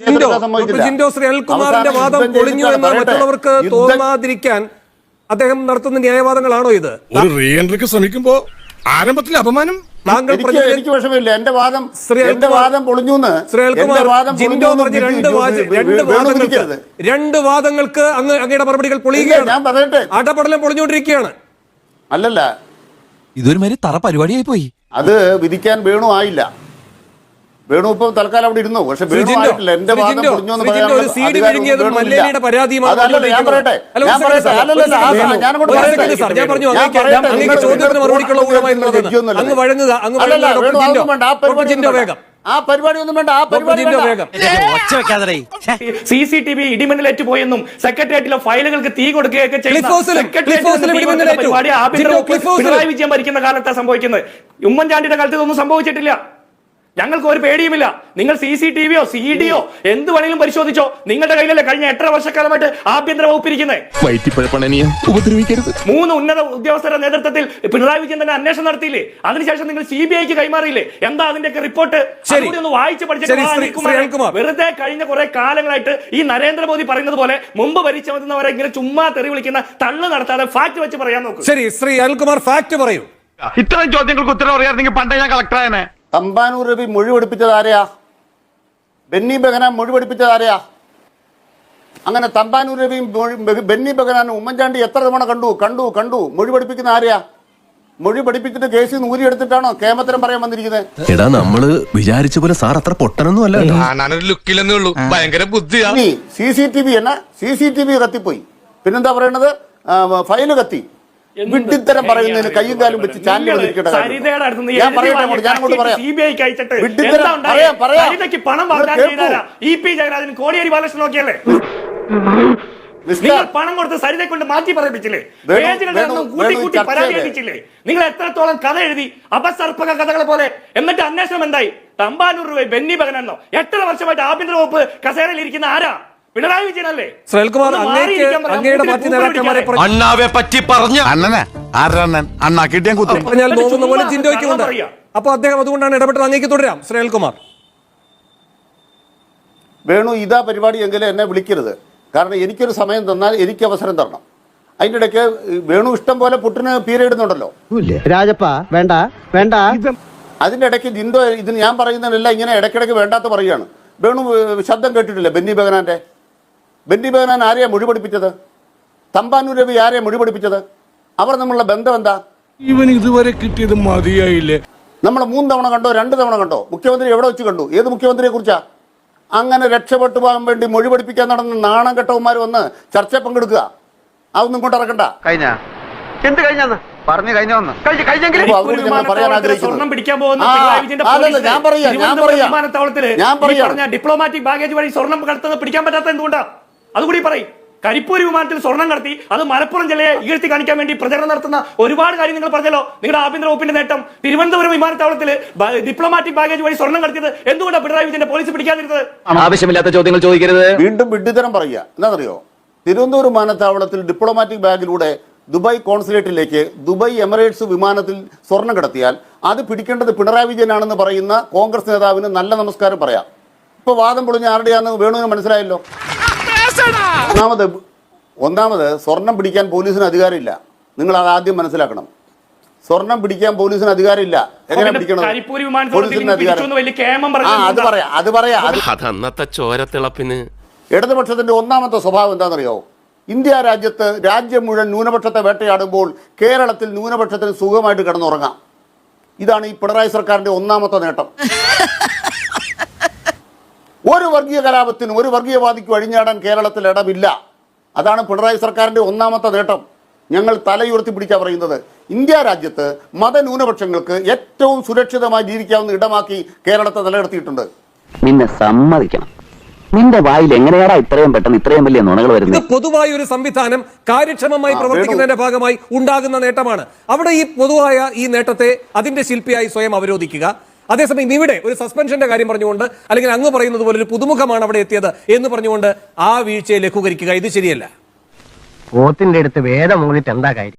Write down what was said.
ജിൻഡോ ശ്രീ വാദം പൊളിഞ്ഞു എന്ന് മറ്റുള്ളവർക്ക് തോന്നാതിരിക്കാൻ അദ്ദേഹം നടത്തുന്ന ന്യായവാദങ്ങളാണോ ഇത്? ഒരു റീഎൻട്രിക്ക് ശ്രമിക്കുമ്പോ ആരംഭത്തിൽ അപമാനം? താങ്കൾ എനിക്ക് എനിക്ക് വിഷമില്ല എന്റെ വാദം എന്റെ വാദം പൊളിഞ്ഞു ജിൻഡോ പറഞ്ഞ രണ്ട് വാദ രണ്ട് വാദങ്ങൾക്ക് രണ്ട് വാദങ്ങൾക്ക് അങ്ങ് അങ്ങയുടെ മറുപടികൾ പൊളിയുകയാണ്. ഞാൻ പറയട്ടെ. അടപടലം പൊളിഞ്ഞുകൊണ്ടിരിക്കുകയാണ്. അല്ലല്ല. ഇതൊരു മാതിരി തറ പരിപാടിയായി പോയി അത് വിധിക്കാൻ വേണു ആയില്ല. വേണു ഇപ്പൊ തൽക്കാലം അവിടെ ഇരുന്നു? പക്ഷെ വേണു ആയിട്ടില്ല. എന്റെ വാദം പൊളിഞ്ഞു എന്ന് ആ, പരിപാടി ഒന്നും വേഗം വേണ്ട. ആ പരിപാടി ഒന്നും വേണ്ട. ആ ഡോക്ടർ പരിപാടി ജിൻഡോ വേണ്ട. വേഗം. ഒച്ച വെക്കാതെ സി സി ടി വി ഇടിമിന്നലേറ്റ് പോയെന്നും സെക്രട്ടേറിയറ്റിലെ ഫയലുകൾക്ക് തീ കൊടുക്കുകയൊക്കെ ചെയ്യുന്നു ഹൗസിലും- ക്ലിഫ് ഹൗസിലും തീ കൊടുക്കുന്ന ഇടിമിന്നലേറ്റു. പരിപാടി ആഭ്യന്തര വകുപ്പ് പിണറായി വിജയൻ ഭരിക്കുന്ന കാലത്താണ് സംഭവിക്കുന്നത്. ഉമ്മൻചാണ്ടിയുടെ കാലത്ത് ഇതൊന്നും സംഭവിച്ചിട്ടില്ല. ഞങ്ങൾക്ക് ഒരു പേടിയുമില്ല. നിങ്ങൾ സി സി ടി വിയോ സി ഡിയോ എന്ത് വേണേലും പരിശോധിച്ചോ. നിങ്ങളുടെ കയ്യിലല്ലേ കഴിഞ്ഞ എട്ടര വർഷക്കാലമായിട്ട് ആഭ്യന്തര വകുപ്പ് ഇരിക്കുന്നത് വയറ്റിപ്പഴപ്പണനിയെ ഉപദ്രവിക്കരുത്. മൂന്ന് ഉന്നത ഉദ്യോഗസ്ഥരുടെ നേതൃത്വത്തിൽ പിണറായി വിജയൻ തന്നെ അന്വേഷണം നടത്തിയില്ലേ? അതിനുശേഷം നിങ്ങൾ സി ബി ഐക്ക് കൈമാറിയില്ലേ? എന്താ അതിന്റെയൊക്കെ റിപ്പോർട്ട്? ഒന്ന് വായിച്ച് പഠിച്ചിട്ട്. വെറുതെ കഴിഞ്ഞ കുറെ കാലങ്ങളായിട്ട് ഈ നരേന്ദ്രമോദി പറയുന്നത് പോലെ മുമ്പ് ഭരിച്ചവരെ ഇങ്ങനെ ചുമ്മാ തെറി വിളിക്കുന്ന തള്ളു നടത്താതെ ഫാക്ട് വെച്ച് പറയാൻ നോക്കും. ശരി ശ്രീ അനിൽകുമാർ ഫാക്ട് പറയൂ. ഇത്തരം ചോദ്യങ്ങൾക്ക് ഉത്തരം അറിയാമെങ്കിൽ പണ്ടേ ഞാൻ കളക്ടറായനെ തമ്പാനൂർ രവി മൊഴി പഠിപ്പിച്ചത് ആരെയാ? ബെന്നി ബെഹനാൻ മൊഴി പഠിപ്പിച്ചത് ആരെയാ? അങ്ങനെ തമ്പാനൂർ രവിയും ബെന്നി ബെഹനാനും ഉമ്മൻചാണ്ടി എത്ര തവണ കണ്ടു? കണ്ടു കണ്ടു. മൊഴി പഠിപ്പിക്കുന്ന ആരെയാ? മൊഴി പഠിപ്പിച്ചിട്ട് കേസ് നിന്ന് ഊരിയെടുത്തിട്ടാണോ കേമത്തരം പറയാൻ വന്നിരിക്കുന്നത്? എടാ നമ്മൾ വിചാരിച്ച പോലെ സാർ അത്ര പൊട്ടനൊന്നും അല്ല. ലുക്കിലെന്നേ ഉള്ളൂ. ഭയങ്കര ബുദ്ധിയാ. ഇനി സി സി ടി വി എന്നാ? സി സി ടി വി കത്തിപ്പോയി. പിന്നെന്താ പറയണത്? ഫയൽ കത്തി. വിഡ്ഢിത്തരം പറയുന്നതിന് കയ്യും കാലും വെച്ച് സരിതയുടെ ഞാൻ എഴുതി പറയട്ടെ ഞാൻ അങ്ങോട്ട് പറയാം. CBI ക്ക് അയച്ചിട്ട് വിഡ്ഢിത്തരം പറയാം, പറയാം. പണം നിങ്ങൾ വാഗ്ദാനം കേൾക്കൂ. ചെയ്താരാ? ഇ പി ജയരാജൻ കോടിയേരി ബാലകൃഷ്ണൻ നോക്കിയല്ലേ? നിങ്ങൾ പണം കൊടുത്ത് സരിതയെ കൊണ്ട് മാറ്റി പറയിപ്പിച്ചില്ലേ? കൂട്ടി നിങ്ങൾ എത്രത്തോളം കഥ എഴുതി? അപസർപ്പക കഥകളെ പോലെ. എന്നിട്ട് അന്വേഷണം എന്തായി? തമ്പാനൂർ രൂപ ബെന്നി ബഗനെന്നോ? എത്ര വർഷമായിട്ട് ആഭ്യന്തര വകുപ്പ് കസേരയിൽ ഇരിക്കുന്ന ആരാ? പിണറായി വിജയനല്ലേ? പറയാം. അങ്ങയുടെ മറ്റ് നേതാക്കന്മാരെ അണ്ണാവെ പറ്റി പറഞ്ഞു അണ്ണനെ ആരണ്ണൻ അണ്ണാ കിട്ടിയാൻ കുത്തും. പറഞ്ഞാൽ നോവുന്ന പോലെ പറയാ. അപ്പൊ അദ്ദേഹം അതുകൊണ്ടാണ് ഇടപെട്ടത്. അങ്ങേക്ക് തുടരാം. ശ്രീ അനിൽകുമാർ വേണു ഇതാ പരിപാടി എങ്കിലും എന്നെ വിളിക്കരുത്. കാരണം എനിക്കൊരു സമയം തന്നാൽ എനിക്ക് അവസരം തരണം. അതിന്റെ ഇടയ്ക്ക് വേണു ഇഷ്ടം പോലെ പുട്ടിന് പീരയിടുന്നുണ്ടല്ലോ രാജപ്പ വേണ്ട വേണ്ട. അതിന്റെ ഇടയ്ക്ക് ജിന്തോ ഇതിന് ഞാൻ പറയുന്നതിനെല്ലാം ഇങ്ങനെ ഇടയ്ക്കിടയ്ക്ക് വേണ്ടാത്ത പറയുകയാണ്. വേണു ശബ്ദം കേട്ടിട്ടില്ല ബെന്നി ബഗനാന്റെ ബെന്നി ബഗനാൻ ആരെയാണ് മൊഴി പഠിപ്പിച്ചത് തമ്പാനൂർ രവി ആരെയാണ് മൊഴി പഠിപ്പിച്ചത് അവർ നമ്മളുടെ ബന്ധം എന്താ? ഇവൻ ഇതുവരെ കിട്ടിയത് മതിയായില്ലേ? നമ്മൾ മൂന്ന് തവണ കണ്ടോ രണ്ട് തവണ കണ്ടോ? മുഖ്യമന്ത്രി എവിടെ വെച്ച് കണ്ടു? ഏത് മുഖ്യമന്ത്രിയെ കുറിച്ചാ? അങ്ങനെ രക്ഷപ്പെട്ടു പോകാൻ വേണ്ടി മൊഴി പഠിപ്പിക്കാൻ നടന്ന നാണം കെട്ടവന്മാർ വന്ന് ചർച്ച പങ്കെടുക്കുക. അതൊന്നും കൊണ്ട് ഇറക്കണ്ട. കഴിഞ്ഞ? എന്ത് കഴിഞ്ഞാന്ന്? പറഞ്ഞു കഴിഞ്ഞ പറയാം. ഡിപ്ലോമാറ്റിക് ബാഗേജ് വഴി സ്വർണം കടത്തുന്നത് പിടിക്കാൻ പറ്റാത്ത എന്തുകൊണ്ടാ? അതുകൂടി പറയും. കരിപ്പൂർ വിമാനത്തിൽ സ്വർണം കടത്തി അത് മലപ്പുറം ജില്ലയെ ഉയർത്തി കാണിക്കാൻ വേണ്ടി പ്രചരണം നടത്തുന്ന ഒരുപാട് കാര്യം നിങ്ങൾ പറഞ്ഞല്ലോ. നിങ്ങളുടെ ആഭ്യന്തര വകുപ്പിന്റെ നേട്ടം. തിരുവനന്തപുരം വിമാനത്താവളത്തിൽ ഡിപ്ലോമാറ്റിക് ബാഗേജ് വഴി സ്വർണം കടത്തിയത് എന്തുകൊണ്ടാണ് പിണറായി വിജയന്റെ പോലീസ് പിടിക്കാതിരുന്നത്? ആവശ്യമില്ലാത്ത ചോദ്യങ്ങൾ ചോദിക്കരുത്. വീണ്ടും വിഡ്ഢിതരം പറയുക. എന്താണെന്നറിയോ? തിരുവനന്തപുരം വിമാനത്താവളത്തിൽ ഡിപ്ലോമാറ്റിക് ബാഗിലൂടെ ദുബായ് കോൺസുലേറ്റിലേക്ക് ദുബായ് എമിറേറ്റ്സ് വിമാനത്തിൽ സ്വർണം കടത്തിയാൽ അത് പിടിക്കേണ്ടത് പിണറായി വിജയനാണെന്ന് പറയുന്ന കോൺഗ്രസ് നേതാവിന് നല്ല നമസ്കാരം പറയാം. ഇപ്പൊ വാദം പൊളിഞ്ഞ ആരുടെയാണെന്ന് വേണുവിന് മനസ്സിലായല്ലോ. ഒന്നാമത് ഒന്നാമത് സ്വർണം പിടിക്കാൻ പോലീസിന് അധികാരമില്ല. നിങ്ങൾ അത് ആദ്യം മനസ്സിലാക്കണം. സ്വർണം പിടിക്കാൻ പോലീസിന് അധികാരമില്ല. എങ്ങനെ പിടിക്കണം പോലീസിന് അധികാരം. ആ അത് പറയാം അത് പറയാം. അത് ചോരത്തിളപ്പിന് ഇടതുപക്ഷത്തിന്റെ ഒന്നാമത്തെ സ്വഭാവം എന്താണെന്നറിയോ? ഇന്ത്യ രാജ്യത്ത് രാജ്യം മുഴുവൻ ന്യൂനപക്ഷത്തെ വേട്ടയാടുമ്പോൾ കേരളത്തിൽ ന്യൂനപക്ഷത്തിന് സുഖമായിട്ട് കിടന്നുറങ്ങാം. ഇതാണ് ഈ പിണറായി സർക്കാരിന്റെ ഒന്നാമത്തെ നേട്ടം. ഒരു വർഗീയ കലാപത്തിനും ഒരു വർഗീയവാദിക്കും അഴിഞ്ഞാടാൻ കേരളത്തിൽ ഇടമില്ല. അതാണ് പിണറായി സർക്കാരിന്റെ ഒന്നാമത്തെ നേട്ടം. ഞങ്ങൾ തലയുയർത്തി പിടിച്ചാ പറയുന്നത് ഇന്ത്യ രാജ്യത്ത് മതന്യൂനപക്ഷങ്ങൾക്ക് ഏറ്റവും സുരക്ഷിതമായി ജീവിക്കാവുന്ന ഇടമാക്കി കേരളത്തെ നിലനിർത്തിയിട്ടുണ്ട്. നിന്നെ സമ്മതിക്കണം. നിന്റെ വായിൽ എങ്ങനെയാടാ ഇത്രയും പെട്ടെന്ന് ഇത്രയും വലിയ നുണകൾ ഇത് വരുന്നത് പൊതുവായ ഒരു സംവിധാനം കാര്യക്ഷമമായി പ്രവർത്തിക്കുന്നതിന്റെ ഭാഗമായി ഉണ്ടാകുന്ന നേട്ടമാണ്. അവിടെ ഈ പൊതുവായ ഈ നേട്ടത്തെ അതിന്റെ ശില്പിയായി സ്വയം അവരോധിക്കുക. അതേസമയം ഇവിടെ ഒരു സസ്പെൻഷന്റെ കാര്യം പറഞ്ഞുകൊണ്ട് അല്ലെങ്കിൽ അങ്ങ് പറയുന്നത് പോലെ ഒരു പുതുമുഖമാണ് അവിടെ എത്തിയത് എന്ന് പറഞ്ഞുകൊണ്ട് ആ വീഴ്ചയെ ലഘൂകരിക്കുക ഇത് ശരിയല്ല. പോത്തിന്റെ അടുത്ത് വേദം എന്താ കാര്യം?